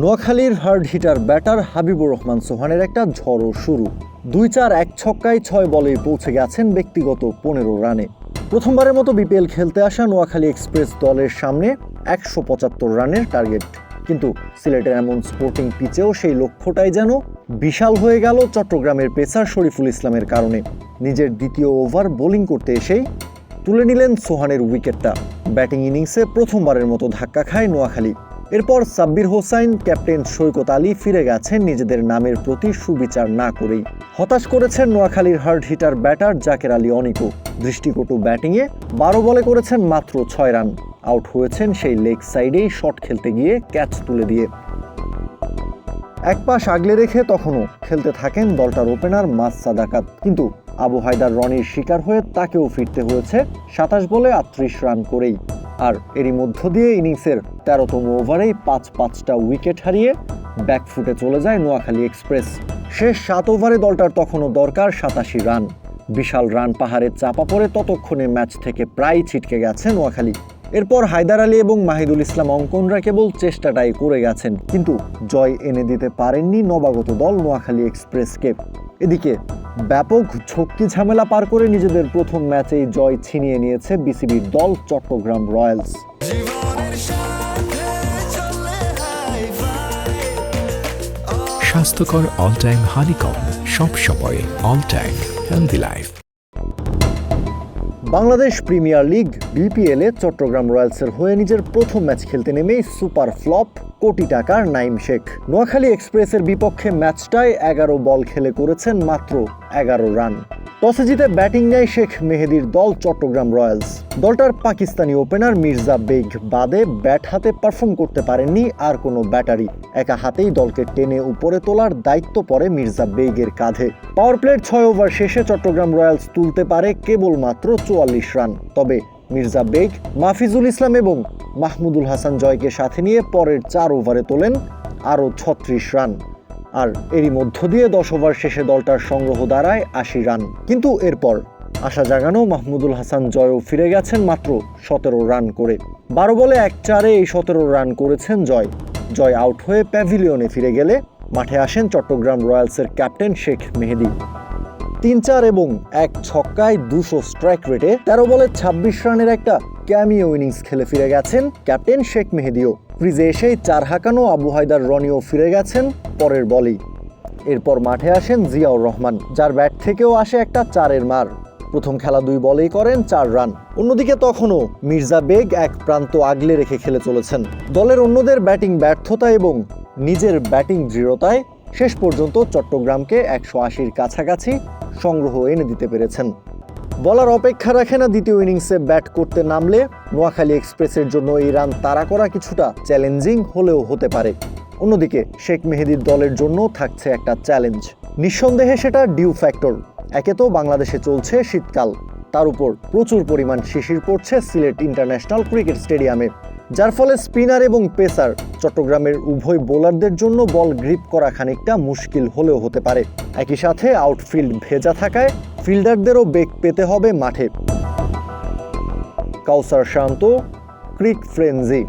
নোয়াখালীর hard hitter batter Habibur Rahman সোহানের একটা ঝড়ো শুরু। দুই চার, এক ছক্কায় ছয় বলেই পৌঁছে গেছেন ব্যক্তিগত পনেরো রানে। প্রথমবারের মতো বিপিএল খেলতে আসা নোয়াখালী এক্সপ্রেস দলের সামনে একশো পঁচাত্তর রানের টার্গেট। কিন্তু সিলেটের এমন স্পোর্টিং পিচেও সেই লক্ষ্যটাই যেন বিশাল হয়ে গেল চট্টগ্রামের পেসার শরীফুল ইসলামের কারণে। নিজের দ্বিতীয় ওভার বোলিং করতে এসেই তুলে নিলেন সোহানের উইকেটটা। ব্যাটিং ইনিংসে প্রথমবারের মতো ধাক্কা খায় নোয়াখালী। এরপর সাব্বির হোসাইন, ক্যাপ্টেন সৈকত আলী ফিরে গেছেন নিজেদের নামের প্রতি সুবিচার না করেই। হতাশ করেছেন নোয়াখালীর hard hitter batter Jaker Ali অনিকো। দৃষ্টিকটু ব্যাটিংয়ে বারো বলে করেছেন মাত্র ছয় রান। আউট হয়েছেন সেই লেগ সাইডেই শট খেলতে গিয়ে ক্যাচ তুলে দিয়ে। এক পাশ আগলে রেখে তখনও খেলতে থাকেন দলটার ওপেনার মাস সাদাকাত। কিন্তু আবু হায়দার রনির শিকার হয়ে তাকেও ফিরতে হয়েছে সাতাশ বলে আটত্রিশ রান করেই। আর এরই মধ্য দিয়ে ইনিংসের তেরোতম ওভারেই পাঁচ পাঁচটা উইকেট হারিয়ে ব্যাকফুটে চলে যায় নোয়াখালী এক্সপ্রেস। শেষ সাত ওভারে দলটার তখনও দরকার সাতাশি রান। বিশাল রান পাহাড়ে চাপা পড়ে ততক্ষণে ম্যাচ থেকে প্রায় ছিটকে গেছে নোয়াখালী। এরপর হায়দার আলী এবং মাহিদুল ইসলাম অঙ্কনরা কেবল চেষ্টাটাই করে গেছেন কিন্তু জয় এনে দিতে পারেননি নবাগত দল নোয়াখালী এক্সপ্রেসকে। এদিকে ব্যাপক ঝক্কি ঝামেলা পার করে নিজেদের প্রথম ম্যাচেই জয় ছিনিয়ে নিয়েছে বিসিবির দল চট্টগ্রাম রয়্যালস। স্বাস্থ্যকর অল টাইম হানিকম সব সময় all time healthy life Bangladesh premier league, বিপিএলে চট্টগ্রাম রয়্যালসের হয়ে নিজের প্রথম ম্যাচ খেলতে নেমেই সুপার ফ্লপ, কোটি টাকার নাইম শেখ। নোয়াখালী এক্সপ্রেসের বিপক্ষে ম্যাচটায় এগারো বল খেলে করেছেন মাত্র এগারো রান। টসে জিতে ব্যাটিং নেয় শেখ মেহেদির দল চট্টগ্রাম রয়্যালস। দলটার পাকিস্তানি ওপেনার মির্জা বেগ বাদে ব্যাট হাতে পারফর্ম করতে পারেননি আর কোনো ব্যাটারি। একা হাতেই দলকে টেনে উপরে তোলার দায়িত্ব পড়ে মির্জা বেগের কাঁধে। পাওয়ার প্লের ছয় ওভার শেষে চট্টগ্রাম রয়্যালস তুলতে পারে কেবলমাত্র চুয়াল্লিশ রান। তবে মির্জা বেগ, মাফিজুল ইসলাম এবং মাহমুদুল হাসান জয়কে সাথে নিয়ে পরের চার ওভারে তোলেন আরও ছত্রিশ রান। আর এরই মধ্য দিয়ে দশ ওভার শেষে দলটার সংগ্রহ দাঁড়ায় আশি রান। কিন্তু এরপর আশা জাগানো মাহমুদুল হাসান জয়ও ফিরে গেছেন মাত্র সতেরো রান করে। বারো বলে এক চারে এই সতেরো রান করেছেন জয়। জয় আউট হয়ে প্যাভিলিয়নে ফিরে গেলে মাঠে আসেন চট্টগ্রাম রয়্যালসের ক্যাপ্টেন শেখ মেহেদি। তিন চার এবং এক ছক্কায় দুশো স্ট্রাইক রেটে তেরো বলে ছাব্বিশ রানের একটা ক্যামিও ইনিংস খেলে ফিরে গেছেন ক্যাপ্টেন শেখ মেহেদিও। ক্রিজে এসেই চার হাঁকানো আবু হায়দার রনিও ফিরে গেছেন পরের বলেই। এরপর মাঠে আসেন জিয়াউর রহমান, যার ব্যাট থেকেও আসে একটা চারের মার। প্রথম খেলা দুই বলেই করেন চার রান। অন্যদিকে তখনও মির্জা বেগ এক প্রান্ত আগলে রেখে খেলে চলেছেন। দলের অন্যদের ব্যাটিং ব্যর্থতা এবং নিজের ব্যাটিং দৃঢ়তায় শেষ পর্যন্ত চট্টগ্রামকে একশো আশির কাছাকাছি সংগ্রহ এনে দিতে পেরেছেন। বলার অপেক্ষা রাখে না দ্বিতীয় ইনিংসে ব্যাট করতে নামলে। নোয়াখালী এক্সপ্রেসের জন্য এই রান তাড়া করা কিছুটা চ্যালেঞ্জিং হলেও হতে পারে। অন্যদিকে শেখ মেহেদির দলের জন্য থাকছে একটা চ্যালেঞ্জ। নিঃসন্দেহে সেটা ডিউ ফ্যাক্টর। একে তো বাংলাদেশে চলছে শীতকাল। তার উপর প্রচুর পরিমাণ শিশির পড়ছে সিলেট ইন্টারন্যাশনাল ক্রিকেট স্টেডিয়ামে। যার ফলে স্পিনার এবং পেসার চট্টগ্রামের উভয় বোলারদের জন্য বল গ্রিপ করা খানিকটা মুশকিল হলেও হতে পারে। একই সাথে আউটফিল্ড ভেজা থাকায় ফিল্ডারদেরও বেগ পেতে হবে মাঠে। Kawsar Shanto cric frenzy.